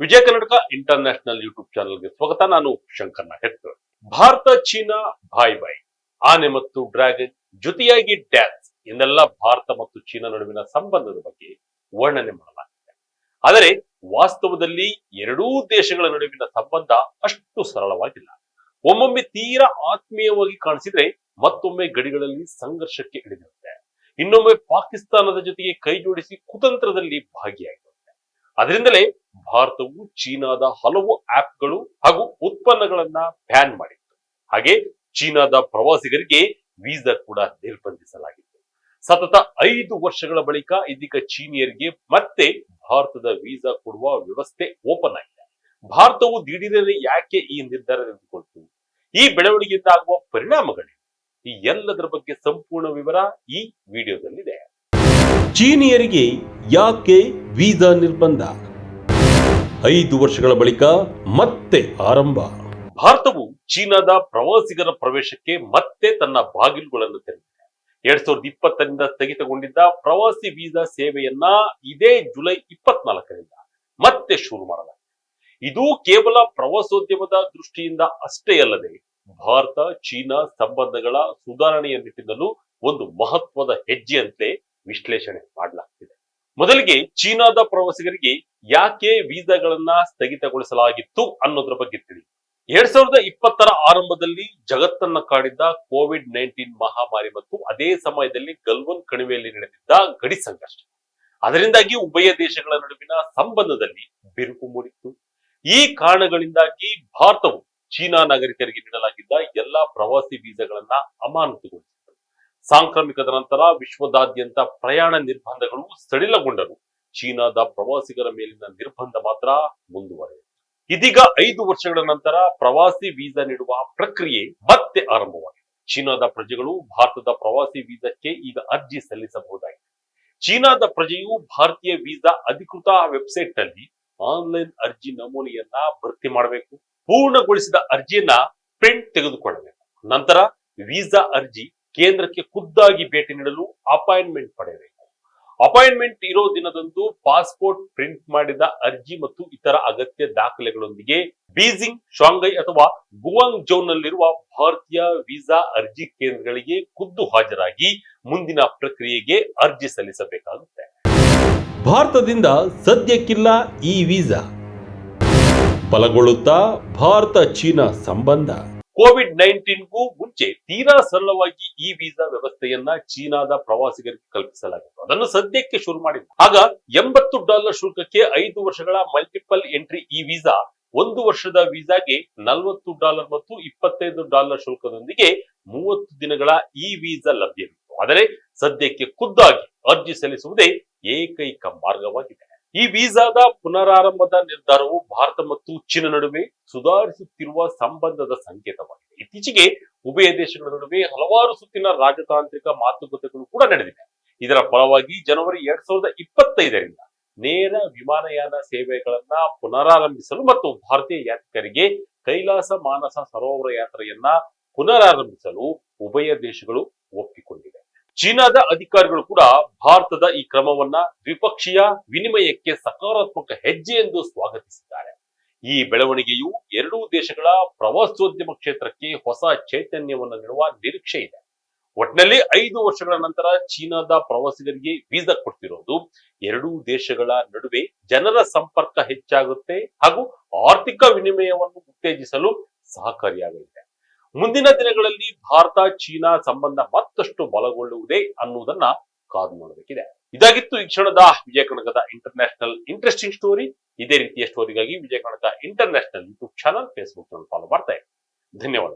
ವಿಜಯ Karnataka international YouTube ಚಾನಲ್ಗೆ ಸ್ವಾಗತ. ನಾನು Shankar Nayak Bharat, China, bye bye. ಆನೆ ಮತ್ತು ಡ್ರ್ಯಾಗನ್ ಜೊತೆಯಾಗಿ ಡ್ಯಾನ್ಸ್. ಇನ್ನೆಲ್ಲ ಭಾರತ ಮತ್ತು ಚೀನಾ ನಡುವಿನ ಸಂಬಂಧದ ಬಗ್ಗೆ ವರ್ಣನೆ ಮಾಡಲಾಗಿದೆ. ಆದರೆ ವಾಸ್ತವದಲ್ಲಿ ಎರಡೂ ದೇಶಗಳ ನಡುವಿನ ಸಂಬಂಧ ಅಷ್ಟು ಸರಳವಾಗಿಲ್ಲ. ಒಮ್ಮೊಮ್ಮೆ ತೀರಾ ಆತ್ಮೀಯವಾಗಿ ಕಾಣಿಸಿದ್ರೆ ಮತ್ತೊಮ್ಮೆ ಗಡಿಗಳಲ್ಲಿ ಸಂಘರ್ಷಕ್ಕೆ ಇಳಿದಿರುತ್ತೆ. ಇನ್ನೊಮ್ಮೆ ಪಾಕಿಸ್ತಾನದ ಜೊತೆಗೆ ಕೈ ಜೋಡಿಸಿ ಕುತಂತ್ರದಲ್ಲಿ ಭಾಗಿಯಾಗಿರುತ್ತೆ ಅದರಿಂದಲೇ ಭಾರತವು ಚೀನಾದ ಹಲವು ಆಪ್ಗಳು ಹಾಗೂ ಉತ್ಪನ್ನಗಳನ್ನ ಬ್ಯಾನ್ ಮಾಡಿತ್ತು. ಹಾಗೆ ಚೀನಾದ ಪ್ರವಾಸಿಗರಿಗೆ ವೀಸಾ ಕೂಡ ನಿರ್ಬಂಧಿಸಲಾಗಿತ್ತು. ಸತತ ಐದು ವರ್ಷಗಳ ಬಳಿಕ ಇದೀಗ ಚೀನಿಯರಿಗೆ ಮತ್ತೆ ಭಾರತದ ವೀಸಾ ಕೊಡುವ ವ್ಯವಸ್ಥೆ ಓಪನ್ ಆಗಿದೆ. ಭಾರತವು ದಿಢೀರನೆ ಯಾಕೆ ಈ ನಿರ್ಧಾರ ತೆಗೆದುಕೊಳ್ತು? ಈ ಬೆಳವಣಿಗೆಯಿಂದ ಆಗುವ ಪರಿಣಾಮಗಳೇ ಈ ಎಲ್ಲದರ ಬಗ್ಗೆ ಸಂಪೂರ್ಣ ವಿವರ ಈ ವಿಡಿಯೋದಲ್ಲಿದೆ. ಚೀನಿಯರಿಗೆ ಯಾಕೆ ವೀಸಾ ನಿರ್ಬಂಧ? ಐದು ವರ್ಷಗಳ ಬಳಿಕ ಮತ್ತೆ ಆರಂಭ. ಭಾರತವು ಚೀನಾದ ಪ್ರವಾಸಿಗರ ಪ್ರವೇಶಕ್ಕೆ ಮತ್ತೆ ತನ್ನ ಬಾಗಿಲುಗಳನ್ನು ತೆರೆದಿದೆ. ಎರಡ್ ಸಾವಿರದ ಇಪ್ಪತ್ತರಿಂದ ಸ್ಥಗಿತಗೊಂಡಿದ್ದ ಪ್ರವಾಸಿ ವೀಸಾ ಸೇವೆಯನ್ನ ಇದೇ ಜುಲೈ ಇಪ್ಪತ್ನಾಲ್ಕರಿಂದ ಮತ್ತೆ ಶುರು ಮಾಡಲಾಗಿದೆ. ಇದು ಕೇವಲ ಪ್ರವಾಸೋದ್ಯಮದ ದೃಷ್ಟಿಯಿಂದ ಅಷ್ಟೇ ಅಲ್ಲದೆ ಭಾರತ, ಚೀನಾ ಸಂಬಂಧಗಳ ಸುಧಾರಣೆಯ ನಿಟ್ಟಿನಲ್ಲೂ ಒಂದು ಮಹತ್ವದ ಹೆಜ್ಜೆಯಂತೆ ವಿಶ್ಲೇಷಣೆ ಮಾಡಲಾಗ್ತಿದೆ. ಮೊದಲಿಗೆ ಚೀನಾದ ಪ್ರವಾಸಿಗರಿಗೆ ಯಾಕೆ ವೀಸಾಗಳನ್ನ ಸ್ಥಗಿತಗೊಳಿಸಲಾಗಿತ್ತು ಅನ್ನೋದ್ರ ಬಗ್ಗೆ ತಿಳಿ ಎರಡ್ ಸಾವಿರದ ಇಪ್ಪತ್ತರ ಆರಂಭದಲ್ಲಿ ಜಗತ್ತನ್ನ ಕಾಡಿದ್ದ ಕೋವಿಡ್ ನೈನ್ಟೀನ್ ಮಹಾಮಾರಿ ಮತ್ತು ಅದೇ ಸಮಯದಲ್ಲಿ ಗಲ್ವನ್ ಕಣಿವೆಯಲ್ಲಿ ನಡೆದಿದ್ದ ಗಡಿ ಸಂಘರ್ಷ. ಅದರಿಂದಾಗಿ ಉಭಯ ದೇಶಗಳ ನಡುವಿನ ಸಂಬಂಧದಲ್ಲಿ ಬಿರುಕು ಮೂಡಿತ್ತು. ಈ ಕಾರಣಗಳಿಂದಾಗಿ ಭಾರತವು ಚೀನಾ ನಾಗರಿಕರಿಗೆ ನೀಡಲಾಗಿದ್ದ ಎಲ್ಲಾ ಪ್ರವಾಸಿ ವೀಸಾಗಳನ್ನ ಅಮಾನತುಗೊಳಿಸಿತು. ಸಾಂಕ್ರಾಮಿಕದ ನಂತರ ವಿಶ್ವದಾದ್ಯಂತ ಪ್ರಯಾಣ ನಿರ್ಬಂಧಗಳು ಸಡಿಲಗೊಂಡರು ಚೀನಾದ ಪ್ರವಾಸಿಗರ ಮೇಲಿನ ನಿರ್ಬಂಧ ಮಾತ್ರ ಮುಂದುವರೆಯಿತು. ಇದೀಗ ಐದು ವರ್ಷಗಳ ನಂತರ ಪ್ರವಾಸಿ ವೀಸಾ ನೀಡುವ ಪ್ರಕ್ರಿಯೆ ಮತ್ತೆ ಆರಂಭವಾಗಿದೆ. ಚೀನಾದ ಪ್ರಜೆಗಳು ಭಾರತದ ಪ್ರವಾಸಿ ವೀಸಾಕ್ಕೆ ಈಗ ಅರ್ಜಿ ಸಲ್ಲಿಸಬಹುದಾಗಿದೆ. ಚೀನಾದ ಪ್ರಜೆಯು ಭಾರತೀಯ ವೀಸಾ ಅಧಿಕೃತ ವೆಬ್ಸೈಟ್ನಲ್ಲಿ ಆನ್ಲೈನ್ ಅರ್ಜಿ ನಮೂನೆಯನ್ನ ಭರ್ತಿ ಮಾಡಬೇಕು, ಪೂರ್ಣಗೊಳಿಸಿದ ಅರ್ಜಿಯನ್ನ ಪ್ರಿಂಟ್ ತೆಗೆದುಕೊಳ್ಳಬೇಕು. ನಂತರ ವೀಸಾ ಅರ್ಜಿ ಕೇಂದ್ರಕ್ಕೆ ಖುದ್ದಾಗಿ ಭೇಟಿ ನೀಡಲು ಅಪಾಯಿಂಟ್ಮೆಂಟ್ ಪಡೆಯಬೇಕು. ಅಪಾಯಿಂಟ್ಮೆಂಟ್ ಇರೋ ದಿನದಂದು ಪಾಸ್ಪೋರ್ಟ್ ಪ್ರಿಂಟ್ ಮಾಡಿದ ಅರ್ಜಿ ಮತ್ತು ಇತರ ಅಗತ್ಯ ದಾಖಲೆಗಳೊಂದಿಗೆ ಬೀಜಿಂಗ್, ಶಾಂಘೈ ಅಥವಾ ಗುವಾಂಗ್ ಜೋನ್ ನಲ್ಲಿರುವ ಭಾರತೀಯ ವೀಸಾ ಅರ್ಜಿ ಕೇಂದ್ರಗಳಿಗೆ ಖುದ್ದು ಹಾಜರಾಗಿ ಮುಂದಿನ ಪ್ರಕ್ರಿಯೆಗೆ ಅರ್ಜಿ ಸಲ್ಲಿಸಬೇಕಾಗುತ್ತೆ. ಭಾರತದಿಂದ ಸದ್ಯಕ್ಕಿಲ್ಲ ಈ ವೀಸಾ. ಬಲಗೊಳ್ಳುತ್ತಾ ಭಾರತ ಚೀನಾ ಸಂಬಂಧ. ಕೋವಿಡ್ ನೈನ್ಟೀನ್ಗೂ ಮುಂಚೆ ತೀರಾ ಸರಳವಾಗಿ ಈ ವೀಸಾ ವ್ಯವಸ್ಥೆಯನ್ನ ಚೀನಾದ ಪ್ರವಾಸಿಗರಿಗೆ ಕಲ್ಪಿಸಲಾಗಿತ್ತು. ಅದನ್ನು ಸದ್ಯಕ್ಕೆ ಶುರು ಮಾಡಿದ್ರು. ಆಗ ಎಂಬತ್ತು ಡಾಲರ್ ಶುಲ್ಕಕ್ಕೆ ಐದು ವರ್ಷಗಳ ಮಲ್ಟಿಪಲ್ ಎಂಟ್ರಿ ಈ ವೀಸಾ, ಒಂದು ವರ್ಷದ ವೀಸಾಗೆ ನಲವತ್ತು ಡಾಲರ್ ಮತ್ತು ಇಪ್ಪತ್ತೈದು ಡಾಲರ್ ಶುಲ್ಕದೊಂದಿಗೆ ಮೂವತ್ತು ದಿನಗಳ ಈ ವೀಸಾ ಲಭ್ಯವಿತ್ತು. ಆದರೆ ಸದ್ಯಕ್ಕೆ ಖುದ್ದಾಗಿ ಅರ್ಜಿ ಸಲ್ಲಿಸುವುದೇ ಏಕೈಕ ಮಾರ್ಗವಾಗಿದೆ. ಈ ವೀಸಾದ ಪುನರಾರಂಭದ ನಿರ್ಧಾರವು ಭಾರತ ಮತ್ತು ಚೀನಾ ನಡುವೆ ಸುಧಾರಿಸುತ್ತಿರುವ ಸಂಬಂಧದ ಸಂಕೇತವಾಗಿದೆ. ಇತ್ತೀಚೆಗೆ ಉಭಯ ದೇಶಗಳ ನಡುವೆ ಹಲವಾರು ಸುತ್ತಿನ ರಾಜತಾಂತ್ರಿಕ ಮಾತುಕತೆಗಳು ಕೂಡ ನಡೆದಿವೆ ಇದರ ಫಲವಾಗಿ ಜನವರಿ ಎರಡ್ ಸಾವಿರದ ಇಪ್ಪತ್ತೈದರಿಂದ ನೇರ ವಿಮಾನಯಾನ ಸೇವೆಗಳನ್ನ ಪುನರಾರಂಭಿಸಲು ಮತ್ತು ಭಾರತೀಯ ಯಾತ್ರಿಕರಿಗೆ ಕೈಲಾಸ ಮಾನಸ ಸರೋವರ ಯಾತ್ರೆಯನ್ನ ಪುನರಾರಂಭಿಸಲು ಉಭಯ ದೇಶಗಳು ಒಪ್ಪಿಕೊಂಡಿವೆ. ಚೀನಾದ ಅಧಿಕಾರಿಗಳು ಕೂಡ ಭಾರತದ ಈ ಕ್ರಮವನ್ನ ದ್ವಿಪಕ್ಷೀಯ ವಿನಿಮಯಕ್ಕೆ ಸಕಾರಾತ್ಮಕ ಹೆಜ್ಜೆ ಎಂದು ಸ್ವಾಗತಿಸಿದ್ದಾರೆ. ಈ ಬೆಳವಣಿಗೆಯು ಎರಡೂ ದೇಶಗಳ ಪ್ರವಾಸೋದ್ಯಮ ಕ್ಷೇತ್ರಕ್ಕೆ ಹೊಸ ಚೈತನ್ಯವನ್ನು ನೀಡುವ ನಿರೀಕ್ಷೆ ಇದೆ. ಒಟ್ಟಿನಲ್ಲಿ ಐದು ವರ್ಷಗಳ ನಂತರ ಚೀನಾದ ಪ್ರವಾಸಿಗರಿಗೆ ವೀಸಾ ಕೊಡ್ತಿರೋದು ಎರಡೂ ದೇಶಗಳ ನಡುವೆ ಜನರ ಸಂಪರ್ಕ ಹೆಚ್ಚಾಗುತ್ತೆ ಹಾಗೂ ಆರ್ಥಿಕ ವಿನಿಮಯವನ್ನು ಉತ್ತೇಜಿಸಲು ಸಹಕಾರಿಯಾಗಲಿದೆ. ಮುಂದಿನ ದಿನಗಳಲ್ಲಿ ಭಾರತ, ಚೀನಾ ಸಂಬಂಧ ಮತ್ತಷ್ಟು ಬಲಗೊಳ್ಳುವುದೇ ಅನ್ನುವುದನ್ನ ಕಾದು ನೋಡಬೇಕಿದೆ. ಇದಾಗಿತ್ತು ಈ ಕ್ಷಣದ ವಿಜಯ ಕನಕದ ಇಂಟರ್ನ್ಯಾಷನಲ್ ಇಂಟ್ರೆಸ್ಟಿಂಗ್ ಸ್ಟೋರಿ ಇದೇ ರೀತಿಯ ಸ್ಟೋರಿಗಾಗಿ ವಿಜಯ ಕನಕ ಇಂಟರ್ನ್ಯಾಷನಲ್ ಯೂಟ್ಯೂಬ್ ಚಾನಲ್ ಫೇಸ್ಬುಕ್ನಲ್ಲಿ ಫಾಲೋ ಮಾಡ್ತಾ ಧನ್ಯವಾದ